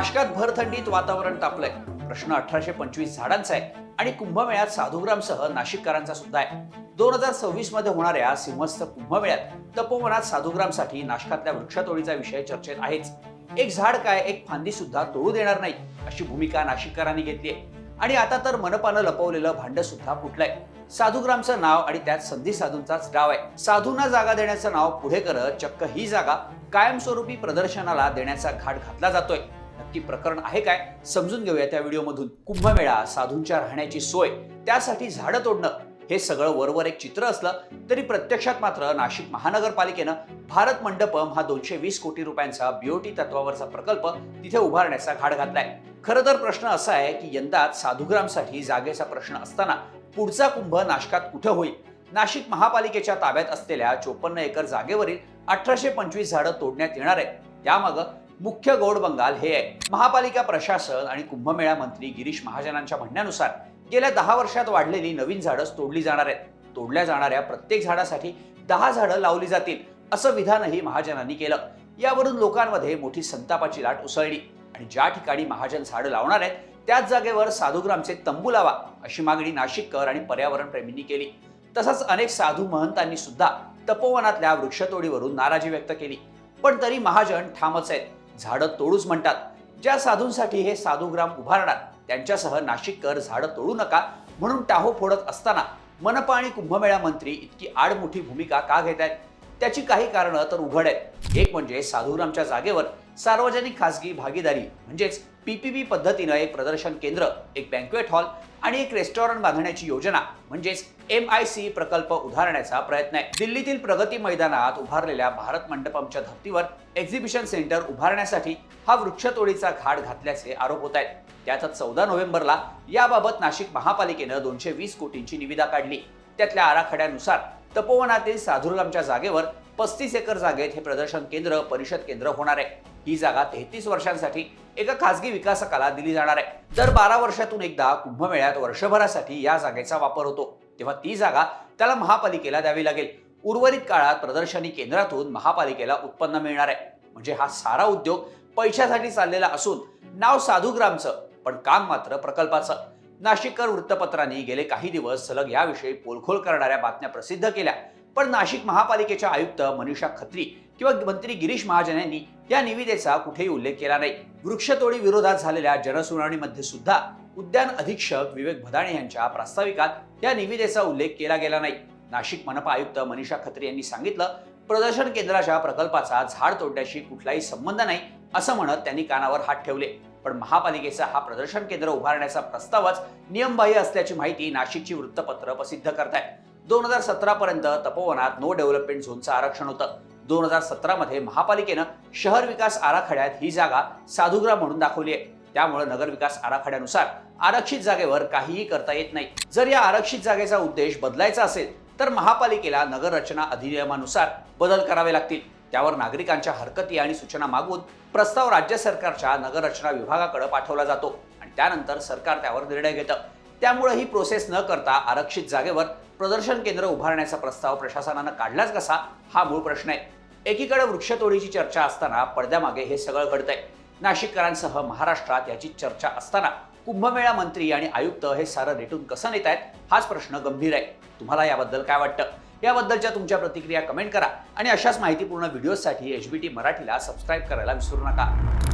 नाशकात भर थंडीत वातावरण तापलंय. प्रश्न अठराशे पंचवीस झाडांचा आहे आणि कुंभमेळ्यात साधुग्रामसह नाशिककरांचा सुद्धा आहे. दोन हजार सव्वीसमध्ये होणाऱ्या सिंहस्थ कुंभमेळ्यात तपोवनात साधुग्रामसाठी नाशकातल्या वृक्षतोडीचा विषय चर्चेत आहेच. एक झाड काय एक फांदी सुद्धा तोडू देणार नाही अशी भूमिका नाशिककरांनी घेतली आहे. आणि आता तर मनपानं लपवलेलं भांड सुद्धा फुटलंय. साधुग्रामचं नाव आणि त्यात संधी साधूंचाच डाव आहे. साधूंना जागा देण्याचं नाव पुढे करत चक्क ही जागा कायमस्वरूपी प्रदर्शनाला देण्याचा घाट घातला जातोय. नक्की प्रकरण आहे काय समजून घेऊया त्या व्हिडिओमधून. कुंभमेळा साधूंच्या राहण्याची सोय त्यासाठी झाडं तोडणं हे सगळं वरवर एक चित्र असलं तरी प्रत्यक्षात मात्र नाशिक महानगरपालिकेनं भारत मंडपम हा दोनशे वीस कोटी रुपयांचा बीओटी तत्वावरचा प्रकल्प तिथे उभारण्याचा घाट घातलाय. खरं तर प्रश्न असा आहे की यंदात साधुग्रामसाठी जागेचा प्रश्न असताना पुढचा कुंभ नाशकात कुठं होईल? नाशिक महापालिकेच्या ताब्यात असलेल्या चोपन्न एकर जागेवरील अठराशे पंचवीस झाडं तोडण्यात येणार आहेत. त्यामागं मुख्य गौड बंगाल हे आहे. महापालिका प्रशासन आणि कुंभमेळा मंत्री गिरीश महाजनांच्या म्हणण्यानुसार गेल्या दहा वर्षात वाढलेली नवीन झाडं तोडली जाणार आहेत. तोडल्या जाणाऱ्या प्रत्येक झाडासाठी दहा झाडं लावली जातील असं विधानही महाजनांनी केलं. यावरून लोकांमध्ये मोठी संतापाची लाट उसळली. आणि ज्या ठिकाणी महाजन झाडं लावणार आहेत त्याच जागेवर साधुग्रामचे तंबू लावा अशी मागणी नाशिककर आणि पर्यावरण प्रेमींनी केली. तसंच अनेक साधू महंतांनी सुद्धा तपोवनातल्या वृक्षतोडीवरून नाराजी व्यक्त केली. पण तरी महाजन ठामच आहेत. झाडं तोडूच म्हणतात. ज्या साधूंसाठी हे साधुग्राम उभारणार त्यांच्यासह नाशिककर झाडं तोडू नका म्हणून टाहो फोडत असताना मनपा आणि कुंभमेळा मंत्री इतकी आडमुठी भूमिका का घेत आहेत त्याची काही कारणं तर उघड आहेत. एक म्हणजे साधूरामच्या जागेवर सार्वजनिक खासगी भागीदारी म्हणजेच पीपीपी पद्धतीनं एक प्रदर्शन केंद्र एक बँक्वेट हॉल आणि एक रेस्टॉरंट बांधण्याची योजना म्हणजेच एम आय सी प्रकल्प उभारण्याचा प्रयत्न आहे. दिल्लीतील प्रगती मैदानात उभारलेल्या भारत मंडपमच्या धर्तीवर एक्झिबिशन सेंटर उभारण्यासाठी हा वृक्षतोडीचा घाट घातल्याचे आरोप होत आहेत. त्यातच चौदा नोव्हेंबरला याबाबत नाशिक महापालिकेनं दोनशे वीस कोटींची निविदा काढली. त्यातल्या आराखड्यानुसार तपोवनातील साधुर्गामच्या जागेवर पस्तीस एकर जागेत हे प्रदर्शन केंद्र परिषद केंद्र होणार आहे. ही जागा तेहतीस वर्षांसाठी एका खासगी विकासकाला दिली जाणार आहे. दर बारा वर्षातून एकदा कुंभमेळ्यात वर्षभरासाठी या जागेचा वापर होतो. तेव्हा ती जागा त्याला महापालिकेला द्यावी लागेल. उर्वरित काळात प्रदर्शनी केंद्रातून महापालिकेला उत्पन्न मिळणार आहे. म्हणजे हा सारा उद्योग पैशासाठी चाललेला असून नाव साधुग्रामचं पण काम मात्र प्रकल्पाचं. नाशिककर वृत्तपत्रांनी गेले काही दिवस सलग याविषयी पोलखोल करणाऱ्या बातम्या प्रसिद्ध केल्या. पण नाशिक महापालिकेच्या आयुक्त मनीषा खत्री किंवा मंत्री गिरीश महाजन यांनी या निविदेचा कुठेही उल्लेख केला नाही. वृक्षतोडी विरोधात झालेल्या जनसुनावणीमध्ये सुद्धा उद्यान अधीक्षक विवेक भदाणे यांच्या प्रास्ताविकात या निविदेचा उल्लेख केला गेला नाही. नाशिक मनपा आयुक्त मनीषा खत्री यांनी सांगितलं प्रदर्शन केंद्राच्या प्रकल्पाचा झाड तोडण्याशी कुठलाही संबंध नाही असं म्हणत त्यांनी कानावर हात ठेवले. पण महापालिकेचा हा प्रदर्शन केंद्र उभारण्याचा प्रस्तावच नियमबाह्य असल्याची माहिती नाशिकची वृत्तपत्र प्रसिद्ध करतायत दोन हजार सतरा पर्यंत तपोवनात नो डेव्हलपमेंट झोनचं आरक्षण होतं. दोन हजार सतरामध्ये महापालिकेनं शहर विकास आराखड्यात ही जागा साधुग्राम म्हणून दाखवली आहे. त्यामुळे नगर विकास आराखड्यानुसार आरक्षित जागेवर काहीही करता येत नाही. जर या आरक्षित जागेचा उद्देश बदलायचा असेल तर महापालिकेला नगर रचना अधिनियमानुसार बदल करावे लागतील. त्यावर नागरिकांच्या हरकती आणि सूचना मागून प्रस्ताव राज्य सरकारच्या नगररचना विभागाकडे पाठवला जातो आणि त्यानंतर सरकार त्यावर निर्णय घेतं. त्यामुळे ही प्रोसेस न करता आरक्षित जागेवर प्रदर्शन केंद्र उभारण्याचा प्रस्ताव प्रशासनानं काढलाच कसा हा मूळ प्रश्न आहे. एकीकडे वृक्षतोडीची चर्चा असताना पडद्यामागे हे सगळं घडतंय. नाशिककरांसह महाराष्ट्रात याची चर्चा असताना कुंभमेळा मंत्री आणि आयुक्त हे सारं रेटून कसं नेत आहेत हाच प्रश्न गंभीर आहे. तुम्हाला याबद्दल काय वाटतं? याबद्दलच्या तुमच्या प्रतिक्रिया कमेंट करा आणि अशाच माहितीपूर्ण व्हिडिओसाठी एच बी टी मराठीला सबस्क्राईब करायला विसरू नका.